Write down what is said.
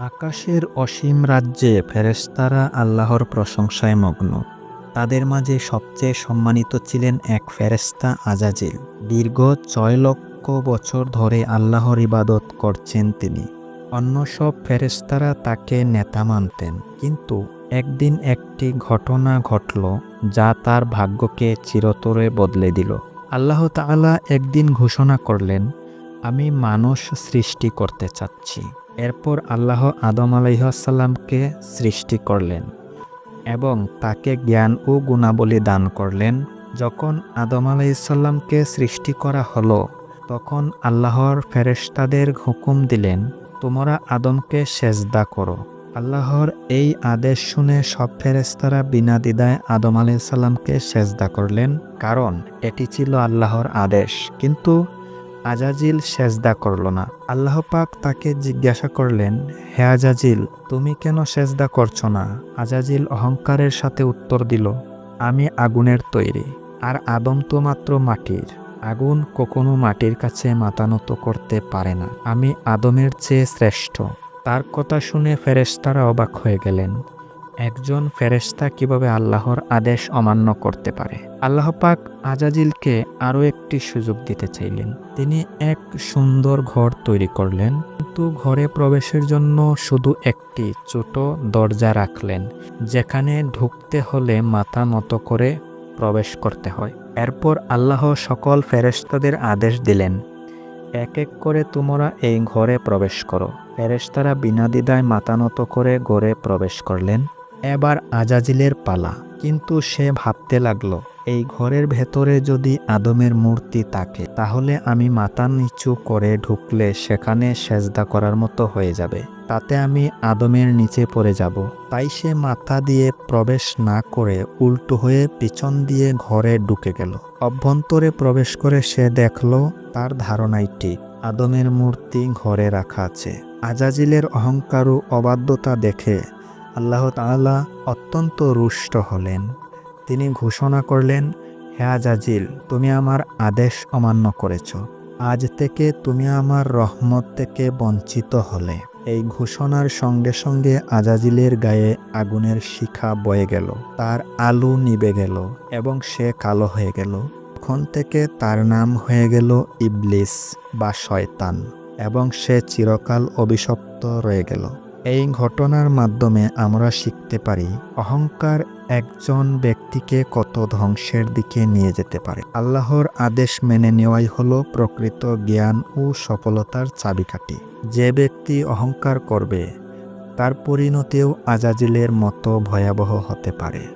আকাশের অসীম রাজ্যে ফেরেশতারা আল্লাহর প্রশংসায় মগ্ন। তাদের মাঝে সবচেয়ে সম্মানিত ছিলেন এক ফেরেশতা আজাজিল। দীর্ঘ ছয় লক্ষ বছর ধরে আল্লাহর ইবাদত করছেন তিনি। অন্য সব ফেরেশতারা তাকে নেতা মানতেন। কিন্তু একদিন একটি ঘটনা ঘটল যা তার ভাগ্যকে চিরতরে বদলে দিল। আল্লাহ তাআলা একদিন ঘোষণা করলেন, আমি মানুষ সৃষ্টি করতে চাচ্ছি। এরপর আল্লাহ আদম আলাইসাল্লামকে সৃষ্টি করলেন এবং তাকে জ্ঞান ও গুণাবলী দান করলেন। যখন আদম আলাইসাল্লামকে সৃষ্টি করা হলো, তখন আল্লাহর ফেরেশতাদের হুকুম দিলেন, তোমরা আদমকে সেজদা করো। আল্লাহর এই আদেশ শুনে সব ফেরেস্তারা বিনা দ্বিধায় আদম আলাইসাল্লামকে সেজদা করলেন, কারণ এটি ছিল আল্লাহর আদেশ। কিন্তু আজাজিল সেজদা করল না। আল্লাহ পাক তাকে জিজ্ঞাসা করলেন, হে আজাজিল, তুমি কেন সেজদা করছ না? আজাজিল অহংকারের সাথে উত্তর দিল, আমি আগুনের তৈরি, আর আদম তো মাত্র মাটির। আগুন কখনো মাটির কাছে মাতানত করতে পারে না। আমি আদমের চেয়ে শ্রেষ্ঠ। তার কথা শুনে ফেরেশতারা অবাক হয়ে গেলেন। একজন ফেরেশতা কীভাবে আল্লাহর আদেশ অমান্য করতে পারে? আল্লাহ পাক আজাজিলকে আরও একটি সুযোগ দিতে চাইলেন। তিনি এক সুন্দর ঘর তৈরি করলেন, কিন্তু ঘরে প্রবেশের জন্য শুধু একটি ছোট দরজা রাখলেন, যেখানে ঢুকতে হলে মাথা নত করে প্রবেশ করতে হয়। এরপর আল্লাহ সকল ফেরেশতাদের আদেশ দিলেন, এক এক করে তোমরা এই ঘরে প্রবেশ করো। ফেরেশতারা বিনা দ্বিধায় মাথা নত করে ঘরে প্রবেশ করলেন। এবার আজাজিলের পালা। কিন্তু সে ভাবতে লাগল, এই ঘরের ভেতরে যদি আদমের মূর্তি থাকে, তাহলে আমি মাথা নিচু করে ঢুকলে সেখানে সেজদা করার মতো হয়ে যাবে। তাতে আমি আদমের নিচে পড়ে যাব। তাই সে মাথা দিয়ে প্রবেশ না করে উল্টো হয়ে পিছন দিয়ে ঘরে ঢুকে গেল। অভ্যন্তরে প্রবেশ করে সে দেখল, তার ধারণাই ঠিক। আদমের মূর্তি ঘরে রাখা আছে। আজাজিলের অহংকার ও অবাধ্যতা দেখে আল্লাহ তাআলা অত্যন্ত রুষ্ট হলেন। তিনি ঘোষণা করলেন, হে আজাজিল, তুমি আমার আদেশ অমান্য করেছ। আজ থেকে তুমি আমার রহমত থেকে বঞ্চিত হলে। এই ঘোষণার সঙ্গে সঙ্গে আজাজিলের গায়ে আগুনের শিখা বয়ে গেল। তার আলু নিবে গেল এবং সে কালো হয়ে গেল। তখন থেকে তার নাম হয়ে গেল ইবলিস বা শয়তান এবং সে চিরকাল অভিশপ্ত রয়ে গেল। এই ঘটনার মাধ্যমে আমরা শিখতে পারি অহংকার একজন ব্যক্তিকে কত ধ্বংসের দিকে নিয়ে যেতে পারে। আল্লাহর আদেশ মেনে নেওয়াই হল প্রকৃত জ্ঞান ও সফলতার চাবিকাঠি। যে ব্যক্তি অহংকার করবে, তার পরিণতিও আজাজিলের মতো ভয়াবহ হতে পারে।